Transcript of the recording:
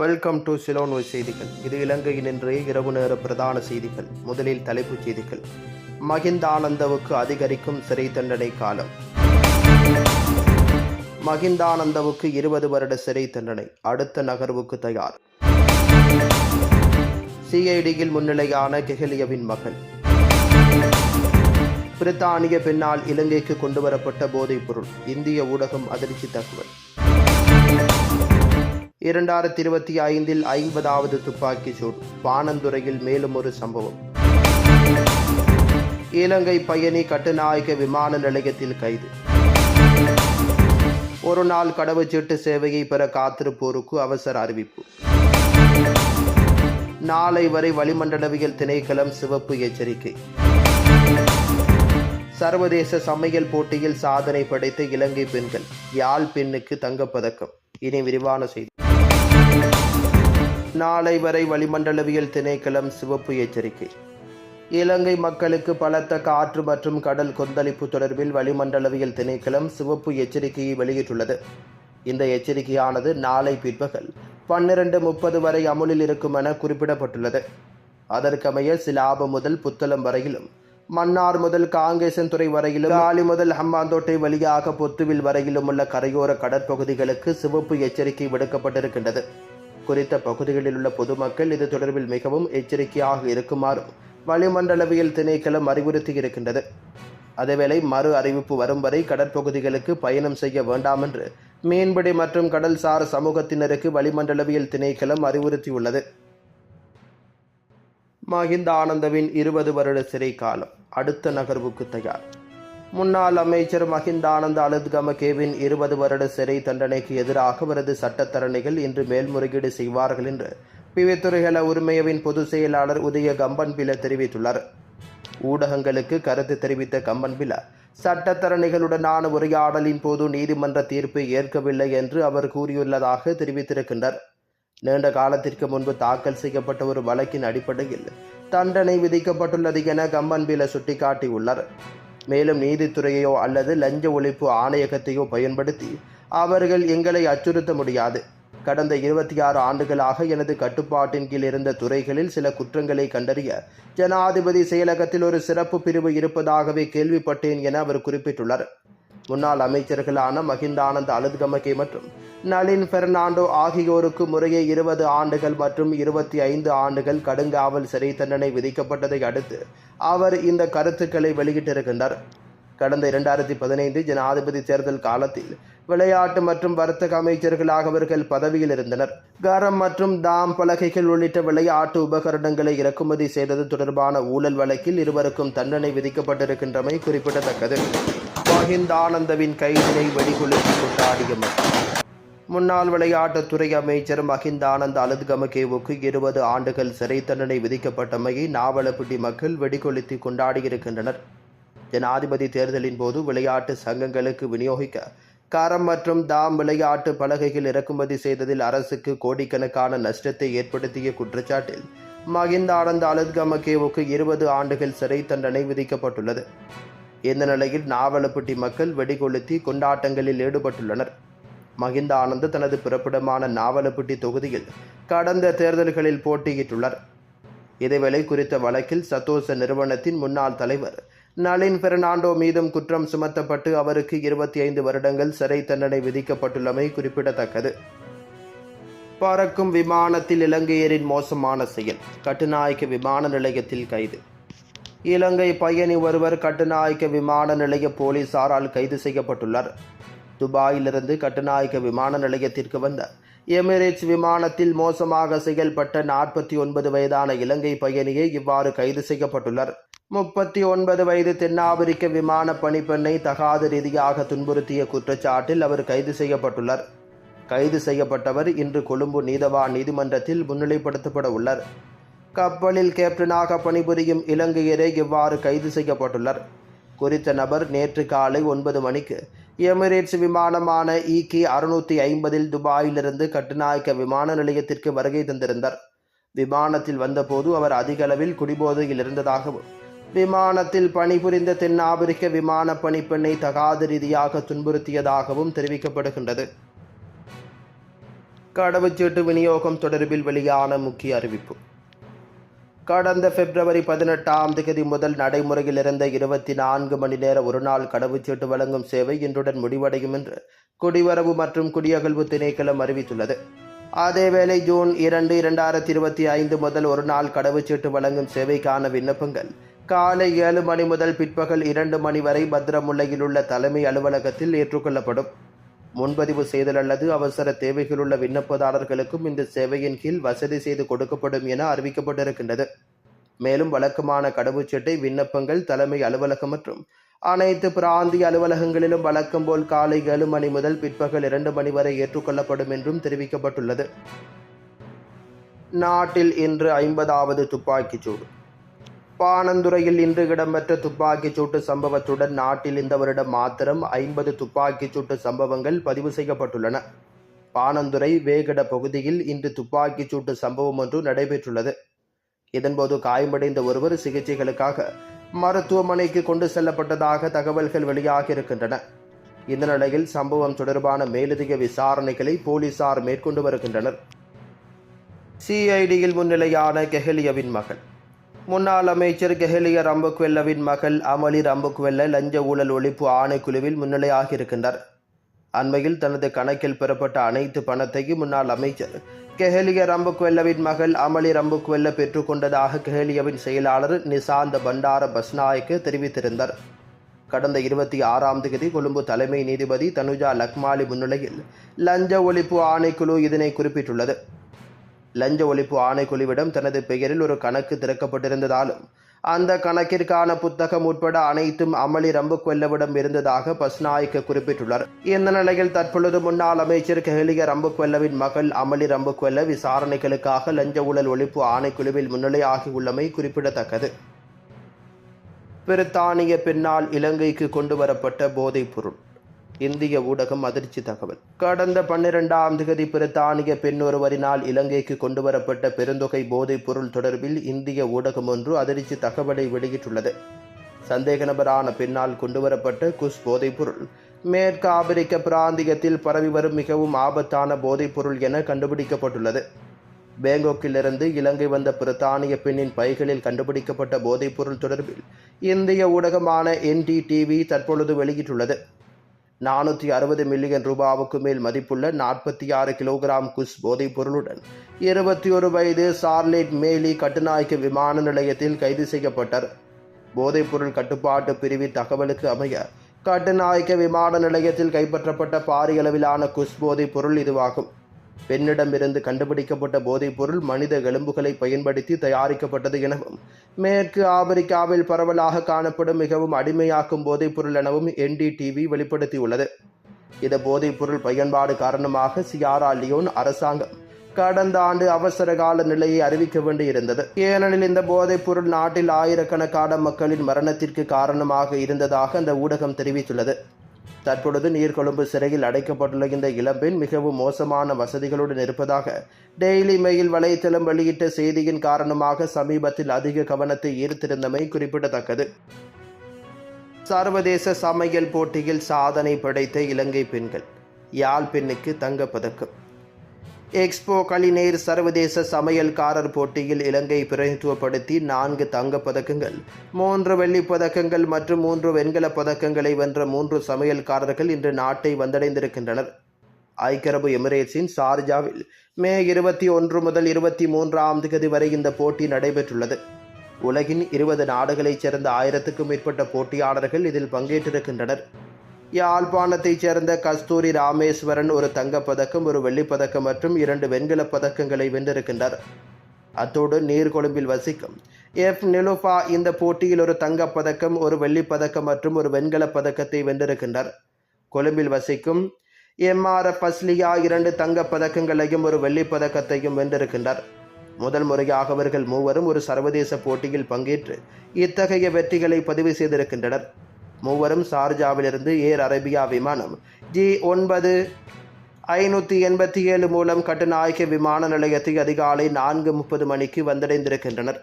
Welcome to Ceylon செய்திகள். இது இலங்கையில் இன்றைய இரவு நேர பிரதான செய்திகள். முதலில் தலைப்புச் செய்திகள். மகிந்த ஆனந்தவுக்கு அதிகரிக்கும் சிறை தண்டனை காலம். மகிந்தானந்தவுக்கு இருபது வருட சிறை தண்டனை. அடுத்த நகர்வுக்கு தயார். சிஐடியில் முன்னிலையான கெஹலியவின் மகன். பிரித்தானிய பெண்ணால் இலங்கைக்கு கொண்டுவரப்பட்ட போதைப் பொருள். இந்திய ஊடகம் அதிர்ச்சி தகவல். இரண்டாயிரத்தி இருபத்தி ஐந்தில் ஐம்பதாவது துப்பாக்கி சூடு பானந்துறையில் மேலும் ஒரு சம்பவம். இலங்கை பயணி கட்டுநாயக்க விமான நிலையத்தில் கைது. ஒரு நாள் கடவுச்சீட்டு சேவையை பெற காத்திருப்போருக்கு அவசர அறிவிப்பு. நாளை வரை வளிமண்டலவியல் திணைக்களம் சிவப்பு எச்சரிக்கை. சர்வதேச சமையல் போட்டியில் சாதனை படைத்த இலங்கை பெண்கள் யாழ் பெண்ணுக்கு தங்கப்பதக்கம். இனி விரிவான செய்தி. நாளை வரை வளிமண்டலவியல் திணைக்களம் சிவப்பு எச்சரிக்கை. இலங்கை மக்களுக்கு பலத்த காற்று மற்றும் கடல் கொந்தளிப்பு தொடர்பில் வளிமண்டலவியல் திணைக்களம் சிவப்பு எச்சரிக்கையை வெளியிட்டுள்ளது. இந்த எச்சரிக்கையானது நாளை பிற்பகல் பன்னிரண்டு முப்பது வரை அமுலில் இருக்கும் என குறிப்பிடப்பட்டுள்ளது அதற்கமைய சிலாப முதல் புத்தளம் வரையிலும் மன்னார் முதல் காங்கேசன்துறை வரையிலும் காலி முதல் ஹம்பாந்தோட்டை வழியாக பொத்துவில் வரையிலும் உள்ள கரையோர கடற்பகுதிகளுக்கு சிவப்பு எச்சரிக்கை விடுக்கப்பட்டிருக்கின்றது. குறித்த பகுதிகளில் உள்ள பொதுமக்கள் இது தொடர்பில் மிகவும் எச்சரிக்கையாக இருக்குமாறும் வளிமண்டலவியல் திணைக்களம் அறிவுறுத்தி இருக்கின்றது. அதேவேளை மறு அறிவிப்பு வரும் வரை கடற்பகுதிகளுக்கு பயணம் செய்ய வேண்டாம் என்று மீன்பிடி மற்றும் கடல்சார் சமூகத்தினருக்கு வளிமண்டலவியல் திணைக்களம் அறிவுறுத்தியுள்ளது. மஹிந்த ஆனந்தவின் இருபது வருட சிறை காலம் அடுத்த நகர்வுக்கு தயார். முன்னாள் அமைச்சர் மஹிந்த ஆனந்த் அலுத்கமகேவின் இருபது வருட சிறை தண்டனைக்கு எதிராக அவரது சட்டத்தரணிகள் இன்று மேல்முறையீடு செய்வார்கள் என்று பிவித்துறைகள உரிமையவின் பொதுச் செயலாளர் உதய கம்பன்பில தெரிவித்துள்ளார். ஊடகங்களுக்கு கருத்து தெரிவித்த கம்பன்பில சட்டத்தரணிகளுடனான உரையாடலின் போது நீதிமன்ற தீர்ப்பை ஏற்கவில்லை என்று அவர் கூறியுள்ளதாக தெரிவித்திருக்கின்றார். நீண்ட காலத்திற்கு முன்பு தாக்கல் செய்யப்பட்ட ஒரு வழக்கின் அடிப்படையில் தண்டனை விதிக்கப்பட்டுள்ளது என கம்பன்பில சுட்டிக்காட்டியுள்ளார். மேலும் நீதித்துறையோ அல்லது லஞ்ச ஒழிப்பு ஆணையகத்தையோ பயன்படுத்தி அவர்கள் எங்களை அச்சுறுத்த முடியாது. கடந்த இருபத்தி ஆறு ஆண்டுகளாக எனது கட்டுப்பாட்டின் கீழ் இருந்த துறைகளில் சில குற்றங்களை கண்டறிய ஜனாதிபதி செயலகத்தில் ஒரு சிறப்பு பிரிவு இருப்பதாகவே கேள்விப்பட்டேன் என அவர் குறிப்பிட்டுள்ளார். முன்னாள் அமைச்சர்களான மஹிந்தானந்த் அலுத்கமகே மற்றும் நளின் பெர்னாண்டோ ஆகியோருக்கு முறையே இருபது ஆண்டுகள் மற்றும் இருபத்தி ஐந்து ஆண்டுகள் கடுங்காவல் சிறை தண்டனை விதிக்கப்பட்டதை அடுத்து அவர் இந்த கருத்துக்களை வெளியிட்டிருக்கின்றார். கடந்த இரண்டாயிரத்தி பதினைந்து ஜனாதிபதி தேர்தல் காலத்தில் விளையாட்டு மற்றும் வர்த்தக அமைச்சர்களாக அவர்கள் பதவியில் இருந்தனர். கரம் மற்றும் தாம் பலகைகள் உள்ளிட்ட விளையாட்டு உபகரணங்களை இறக்குமதி செய்தது தொடர்பான ஊழல் வழக்கில் இருவருக்கும் தண்டனை விதிக்கப்பட்டிருக்கின்றமை குறிப்பிடத்தக்கது. மஹிந்தானந்தவின் கைதினை வெடிகுலுக்கி கொண்டாடிய மக்கள் முன்னாள் விளையாட்டுத்துறை அமைச்சர் மஹிந்த ஆனந்த் இருபது ஆண்டுகள் சிறை தண்டனை விதிக்கப்பட்டமையை நாவலப்பிட்டி மக்கள் வெடிகொளுத்தி கொண்டாடியிருக்கின்றனர். ஜனாதிபதி தேர்தலின் போது விளையாட்டு சங்கங்களுக்கு விநியோகிக்க கரம் மற்றும் தாம் விளையாட்டு பலகைகள் இறக்குமதி செய்ததில் அரசுக்கு கோடிக்கணக்கான நஷ்டத்தை ஏற்படுத்திய குற்றச்சாட்டில் மகிந்த அலத்கமகேவுக்கு அலுத்கமகேவுக்கு இருபது ஆண்டுகள் சிறை தண்டனை விதிக்கப்பட்டுள்ளது. இந்த நிலையில் நாவலப்பட்டி மக்கள் வெடிகொளுத்தி கொண்டாட்டங்களில் ஈடுபட்டுள்ளனர். மகிந்த ஆனந்த் தனது பிறப்பிடமான நாவலப்பட்டி தொகுதியில் கடந்த தேர்தல்களில் போட்டியிட்டுள்ளார். இதேவேளை குறித்த வழக்கில் சத்தோச நிறுவனத்தின் முன்னாள் தலைவர் நளின் பெர்னாண்டோ மீதும் குற்றம் சுமத்தப்பட்டு அவருக்கு இருபத்தி ஐந்து வருடங்கள் சிறை தண்டனை விதிக்கப்பட்டுள்ளமை குறிப்பிடத்தக்கது. பறக்கும் விமானத்தில் இலங்கையரின் மோசமான செயல் கட்டுநாயக்க விமான நிலையத்தில் கைது. இலங்கை பயணி ஒருவர் கட்டுநாயக்க விமான நிலைய போலீசாரால் கைது செய்யப்பட்டுள்ளார். துபாயிலிருந்து கட்டுநாயக்க விமான நிலையத்திற்கு வந்த எமிரேட்ஸ் விமானத்தில் மோசமாக செயல்பட்ட நாற்பத்தி ஒன்பது வயதான இலங்கை பயணியை இவ்வாறு கைது செய்யப்பட்டுள்ளார். முப்பத்தி ஒன்பது வயது தென்னாப்பிரிக்க விமான பணிப்பெண்ணை தகாத ரீதியாக துன்புறுத்திய குற்றச்சாட்டில் அவர் கைது செய்யப்பட்டுள்ளார். கைது செய்யப்பட்டவர் இன்று கொழும்பு நீதவான் நீதிமன்றத்தில் முன்னிலைப்படுத்தப்பட உள்ளார். கப்பலில் கேப்டனாக பணிபுரியும் இலங்கையரே இவ்வாறு கைது செய்யப்பட்டுள்ளார். குறித்த நபர் நேற்று காலை ஒன்பது மணிக்கு எமிரேட்ஸ் விமானமான இகி அறுநூற்றி ஐம்பதில் துபாயிலிருந்து கட்டுநாயக்க விமான நிலையத்திற்கு வருகை தந்திருந்தார். விமானத்தில் வந்தபோது அவர் அதிக அளவில் குடிபோதையில் இருந்ததாகவும் விமானத்தில் பணிபுரிந்த தென்னாப்பிரிக்க விமான பணிப்பெண்ணை தகாத ரீதியாக துன்புறுத்தியதாகவும் தெரிவிக்கப்படுகின்றது. கடவுச்சீட்டு விநியோகம் தொடர்பில் வெளியான முக்கிய அறிவிப்பு. கடந்த பிப்ரவரி பதினெட்டாம் தேதி முதல் நடைமுறையில் இருந்த இருபத்தி நான்கு மணி நேர ஒருநாள் கடவுச்சீட்டு வழங்கும் சேவை இன்றுடன் முடிவடையும் என்று குடிவரவு மற்றும் குடியகழ்வு திணைக்களம் அறிவித்துள்ளது. அதேவேளை ஜூன் இரண்டு இரண்டாயிரத்தி இருபத்தி ஐந்து முதல் ஒரு நாள் கடவுச்சீட்டு வழங்கும் சேவைக்கான விண்ணப்பங்கள் காலை ஏழு மணி முதல் பிற்பகல் இரண்டு மணி வரை பத்திரமுல்லையில் உள்ள தலைமை அலுவலகத்தில் ஏற்றுக்கொள்ளப்படும். முன்பதிவு செய்தல் அல்லது அவசர தேவைகளுள்ள விண்ணப்பதாரர்களுக்கும் இந்த சேவையின் கீழ் வசதி செய்து கொடுக்கப்படும் என அறிவிக்கப்பட்டிருக்கின்றது. மேலும் வழக்கமான கடவுச்சீட்டை விண்ணப்பங்கள் தலைமை அலுவலகம் மற்றும் அனைத்து பிராந்திய அலுவலகங்களிலும் வழக்கம் போல் காலை ஏழு மணி முதல் பிற்பகல் இரண்டு மணி வரை ஏற்றுக்கொள்ளப்படும் என்றும் தெரிவிக்கப்பட்டுள்ளது. நாட்டில் இன்று ஐம்பதாவது துப்பாக்கிச் பானந்துறையில் இன்று இடம்பெற்ற துப்பாக்கிச் சூட்டு சம்பவத்துடன் நாட்டில் இந்த வருடம் மாத்திரம் ஐம்பது துப்பாக்கிச் சூட்டு சம்பவங்கள் பதிவு செய்யப்பட்டுள்ளன. பானந்துறை வேகட பகுதியில் இன்று துப்பாக்கிச் சூட்டு சம்பவம் ஒன்று நடைபெற்றுள்ளது. இதன்போது காயமடைந்த ஒருவர் சிகிச்சைகளுக்காக மருத்துவமனைக்கு கொண்டு செல்லப்பட்டதாக தகவல்கள் வெளியாகி இருக்கின்றன. இந்த நிலையில் சம்பவம் தொடர்பான மேலதிக விசாரணைகளை போலீசார் மேற்கொண்டு வருகின்றனர். சிஐடியில் முன்னிலையான கெஹலியவின் மகள். முன்னாள் அமைச்சர் கெஹலிய ரம்புக்வெல்லவின் மகள் அமளி ரம்புக்வெல்ல லஞ்ச ஊழல் ஒழிப்பு ஆணைக்குழுவில் முன்னிலையாக இருக்கின்றார் அண்மையில் தனது கணக்கில் பெறப்பட்ட அனைத்து பணத்தையும் முன்னாள் அமைச்சர் கெஹலிய ரம்புக்வெல்லவின் மகள் அமளி ரம்புக்வெல்ல பெற்றுக்கொண்டதாக கெஹலியவின் செயலாளர் நிசாந்த பண்டார பஸ்நாயக்கு தெரிவித்திருந்தார். கடந்த இருபத்தி ஆறாம் தேதி கொழும்பு தலைமை நீதிபதி தனுஜா லக்மாலி முன்னிலையில் லஞ்ச ஒழிப்பு ஆணைக்குழு இதனை குறிப்பிட்டுள்ளது. லஞ்ச ஒழிப்பு ஆணைக்குழுவிடம் தனது பெயரில் ஒரு கணக்கு திறக்கப்பட்டிருந்ததாலும் அந்த கணக்கிற்கான புத்தகம் உட்பட அனைத்தும் அமளி ரம்புக்வெல்லவிடம் இருந்ததாக பஸ்நாயக்க குறிப்பிட்டுள்ளார். இந்த நிலையில் தற்பொழுது முன்னாள் அமைச்சர் கெஹலிய கொல்லவின் மகள் அமளி ரம்புக்வெல்ல விசாரணைகளுக்காக லஞ்ச ஊழல் ஒழிப்பு ஆணைக்குழுவில் முன்னிலையாகியுள்ளமை குறிப்பிடத்தக்கது. பிரித்தானிய பின்னால் இலங்கைக்கு கொண்டு வரப்பட்ட போதைப் பொருள். இந்திய ஊடகம் அதிர்ச்சி தகவல். கடந்த பன்னிரெண்டாம் திகதி பிரித்தானிய பெண் ஒருவரினால் இலங்கைக்கு கொண்டு வரப்பட்ட பெருந்தொகை போதைப் பொருள் தொடர்பில் இந்திய ஊடகம் ஒன்று அதிர்ச்சி தகவலை வெளியிட்டுள்ளது. சந்தேக நபரான பெண்ணால் கொண்டுவரப்பட்ட குஸ் போதைப் பொருள். மேற்கு ஆப்பிரிக்க பிராந்தியத்தில் பரவி வரும் மிகவும் ஆபத்தான போதைப் பொருள் என கண்டுபிடிக்கப்பட்டுள்ளது. பேங்காக்கிலிருந்து இலங்கை வந்த பிரித்தானிய பெண்ணின் பைகளில் கண்டுபிடிக்கப்பட்ட போதைப் பொருள் தொடர்பில் இந்திய ஊடகமான என்டிடிவி தற்பொழுது வெளியிட்டுள்ளது. நானூற்றி அறுபது மில்லியன் ரூபாவுக்கு மேல் மதிப்புள்ள நாற்பத்தி ஆறு கிலோகிராம் குஸ் போதைப் பொருளுடன் இருபத்தி ஒரு வயது சார்லேட் மேலி கட்டுநாயக்க விமான நிலையத்தில் கைது செய்யப்பட்டார். போதைப்பொருள் கட்டுப்பாட்டு பிரிவின் தகவலுக்கு அமைய கட்டுநாயக்க விமான நிலையத்தில் கைப்பற்றப்பட்ட பாரியளவிலான குஸ் போதைப் பொருள் இதுவாகும். பெண்ணிடமிருந்து கண்டுபிடிக்கப்பட்ட போதைப் பொருள் மனித எலும்புகளை பயன்படுத்தி தயாரிக்கப்பட்டது எனவும் மேற்கு ஆப்பிரிக்காவில் பரவலாக காணப்படும் மிகவும் அடிமையாக்கும் போதைப் பொருள் எனவும் என்டிடிவி வெளிப்படுத்தியுள்ளது. இந்த போதைப் பொருள் பயன்பாடு காரணமாக சியாரா லியோன் அரசாங்கம் கடந்த ஆண்டு அவசர கால நிலையை அறிவிக்க வேண்டியிருந்தது. ஏனெனில் இந்த போதைப் பொருள் நாட்டில் ஆயிரக்கணக்கான மக்களின் மரணத்திற்கு காரணமாக இருந்ததாக அந்த ஊடகம் தெரிவித்துள்ளது. தற்பொழுது நீர்கொழும்பு சிறையில் அடைக்கப்பட்டுள்ள இந்த இளம்பெண் மிகவும் மோசமான வசதிகளுடன் இருப்பதாக டெய்லி மெயில் வலைத்தளம் வெளியிட்ட செய்தியின் காரணமாக சமீபத்தில் அதிக கவனத்தை ஈர்த்திருந்தமை குறிப்பிடத்தக்கது. சர்வதேச சமையல் போட்டியில் சாதனை படைத்த இலங்கை பெண்கள் யாழ் பெண்ணுக்கு தங்கப்பதக்கம். எக்ஸ்போ கலிநேர் சர்வதேச சமையல்காரர் போட்டியில் இலங்கை பிரதித்துவப்படுத்தி நான்கு தங்கப் பதக்கங்கள் மூன்று வெள்ளிப் பதக்கங்கள் மற்றும் மூன்று வெண்கலப் பதக்கங்களை வென்ற மூன்று சமையல்காரர்கள் இன்று நாட்டை வந்தடைந்திருக்கின்றனர் ஐக்கிய அரபு எமிரேட்ஸின் ஷார்ஜாவில் மே இருபத்தி ஒன்று முதல் இருபத்தி மூன்றாம் தேதி வரை இந்த போட்டி நடைபெற்றுள்ளது உலகின் இருபது நாடுகளைச் சேர்ந்த ஆயிரத்துக்கும் மேற்பட்ட போட்டியாளர்கள் இதில் பங்கேற்றிருக்கின்றனர் யாழ்ப்பாணத்தைச் சேர்ந்த கஸ்தூரி ராமேஸ்வரன் ஒரு தங்கப்பதக்கம் ஒரு வெள்ளிப்பதக்கம் மற்றும் இரண்டு வெண்கலப் பதக்கங்களை வென்றிருக்கின்றார். அத்தோடு நீர்கொழும்பில் வசிக்கும் எஃப். நிலுஃபா இந்த போட்டியில் ஒரு தங்கப்பதக்கம் ஒரு வெள்ளிப்பதக்கம் மற்றும் ஒரு வெண்கலப் பதக்கத்தை வென்றிருக்கின்றார். கொழும்பில் வசிக்கும் எம்ஆர்எஃப் அஸ்லியா இரண்டு தங்கப் பதக்கங்களையும் ஒரு வெள்ளிப் பதக்கத்தையும் வென்றிருக்கின்றார். முதல் முறையாக அவர்கள் மூவரும் ஒரு சர்வதேச போட்டியில் பங்கேற்று இத்தகைய வெற்றிகளை பதிவு செய்திருக்கின்றனர். மூவரும் சார்ஜாவிலிருந்து ஏர் அரேபியா விமானம். ஜி ஒன்பது ஐநூற்றி எண்பத்தி ஏழு மூலம் கட்டுநாயக்க விமான நிலையத்தை அதிகாலை நான்கு முப்பது மணிக்கு வந்தடைந்திருக்கின்றனர்.